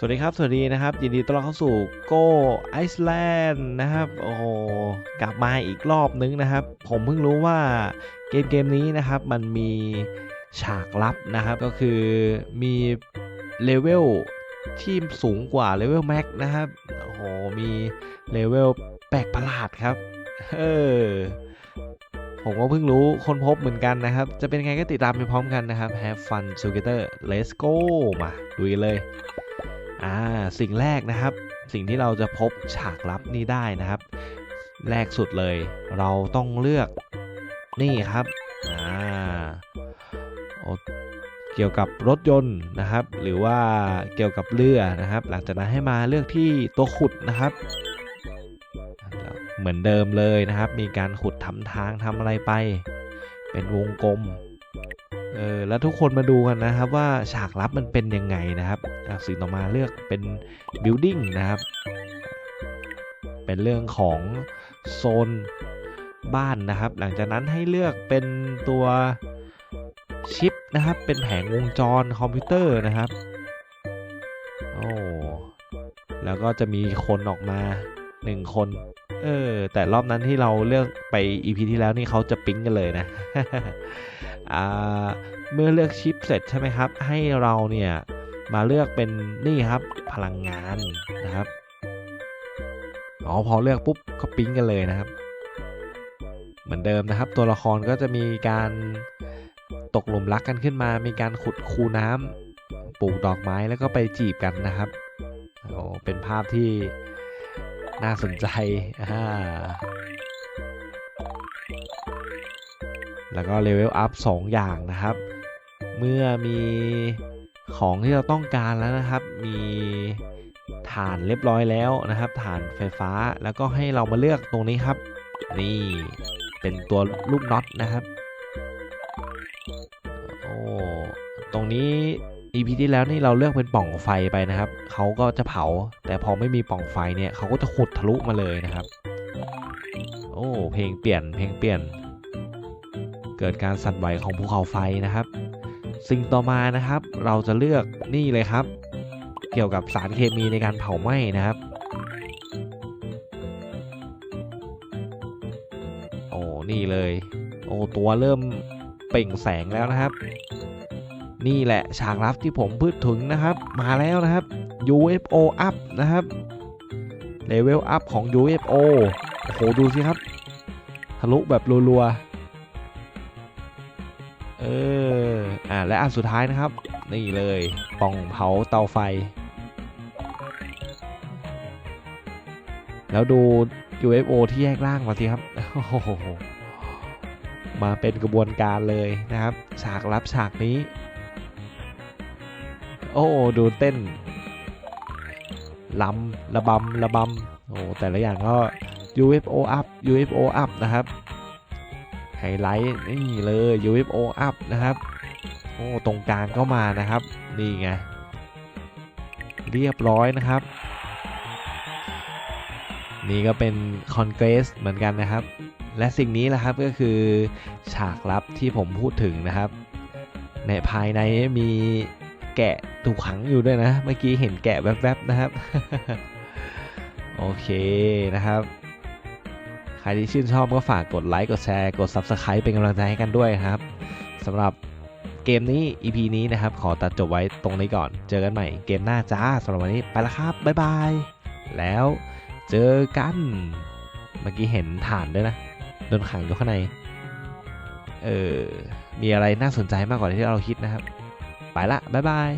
สวัสดีครับ สวัสดีนะครับ ยินดีต้อนรับเข้าสู่โกไอซ์แลนด์นะครับ โอ้โหกลับมาอีกรอบนึงนะครับ ผมเพิ่งรู้ว่าเกมเกมนี้นะครับมันมีฉากลับนะครับ ก็คือมีเลเวลที่สูงกว่าเลเวลแม็กนะครับ โอ้โห มีเลเวลแปลกประหลาดครับ เออ ผมก็เพิ่งรู้ค้นพบเหมือนกันนะครับ จะเป็นไงก็ติดตามไปพร้อมกันนะครับ Have fun together let's go มาดูกันเลย อ่าสิ่งแรกนะครับ สิ่งที่เราจะพบฉากลับนี้ได้นะครับ แรกสุดเลย เราต้องเลือกนี่ครับอ่าเกี่ยวกับรถยนต์นะครับ หรือว่าเกี่ยวกับเรือนะครับ หลังจากนั้นให้มาเลือกที่ตัวขุดนะครับ เหมือนเดิมเลยนะครับ มีการขุดทำทางทำอะไรไป เป็นวงกลม เออแล้วทุกคนมาดูกันนะครับว่าฉากลับมันเป็นยังไงนะครับอะสิ่งต่อมาเลือกเป็น building นะครับ เป็นเรื่องของโซนบ้านนะครับ หลังจากนั้นให้เลือกเป็นตัวชิปนะครับ เป็นแผงวงจรคอมพิวเตอร์นะครับโอ้แล้วก็จะมีคนออกมาหนึ่งคนเออแต่รอบนั้นที่เราเลือกไป EP ที่แล้วนี่เขาจะปิ๊งกันเลยนะ เมื่อเลือกชิปเสร็จใช่ไหมครับ ให้เราเนี่ยมาเลือกเป็นนี่ครับพลังงานนะครับอ๋อพอเลือกปุ๊บก็ปิ๊งกันเลยนะครับ เหมือนเดิมนะครับ ตัวละครก็จะมีการตกหลุมรักกันขึ้นมา มีการขุดคูน้ำปลูกดอกไม้แล้วก็ไปจีบกันนะครับโอ้เป็นภาพที่น่าสนใจอ่า แล้วก็เลเวลอัพ2อย่างนะครับ เมื่อมีของที่เราต้องการแล้วนะครับ มีฐานเรียบร้อยแล้วนะครับ ฐานไฟฟ้าแล้วก็ให้เรามาเลือกตรงนี้ครับ นี่เป็นตัวลูกน็อตนะครับโอ้ตรงนี้ EP ที่แล้วนี่เราเลือกเป็นปล่องไฟไปนะครับเขาก็จะเผา แต่พอไม่มีปล่องไฟเนี่ยเขาก็จะขุดทะลุมาเลยนะครับ โอ้เพลงเปลี่ยนเพลงเปลี่ยน เกิดการสั่นไหวของภูเขาไฟนะครับ สิ่งต่อมานะครับ เราจะเลือกนี่เลยครับ เกี่ยวกับสารเคมีในการเผาไหม้นะครับโอ้นี่เลย โอ้ตัวเริ่มเปล่งแสงแล้วนะครับ นี่แหละฉากลับที่ผมพูดถึงนะครับ มาแล้วนะครับ UFO up นะครับเลเวลอัพของ UFO โอ้โหดูสิครับ ทะลุแบบรัวๆ เออ อ่า และอันสุดท้ายนะครับ นี่เลยป่องเผาเตาไฟ แล้วดู UFO ที่แยกล่างมาสิครับ โอ้โห มาเป็นกระบวนการเลยนะครับ ฉากลับฉากนี้ โอ้ ดูเต้นลำระบำระบำโอ้ แต่ละอย่างก็ UFO up UFO up นะครับ ไฮไลท์นี่เลย UFO up นะครับ โอ้ ตรงกลางก็มานะครับ นี่ไง เรียบร้อยนะครับ นี่ก็เป็นคอนเกรสเหมือนกันนะครับ และสิ่งนี้แหละครับก็คือฉากลับที่ผมพูดถึงนะครับ ในภายในมีแกะถูกขังอยู่ด้วยนะ เมื่อกี้เห็นแกะแวบๆนะครับ โอเคนะครับ รที่ชื่นชอบก็ฝากกดไลค์กดแชร์กด Subscribe เป็นกำลังใจให้กันด้วยครับสำหรับเกมนี้ EP นี้นะครับ ขอตัดจบไว้ตรงนี้ก่อน เจอกันใหม่เกมหน้าจ้าสำหรับวันนี้ไปแล้วครับ บ๊ายบาย แล้วเจอกัน เมื่อกี้เห็นฐานด้วยนะ โดนขังอยู่ข้างใน เออ มีอะไรน่าสนใจมากกว่าที่เราคิดนะครับ ไปละ บ๊ายบาย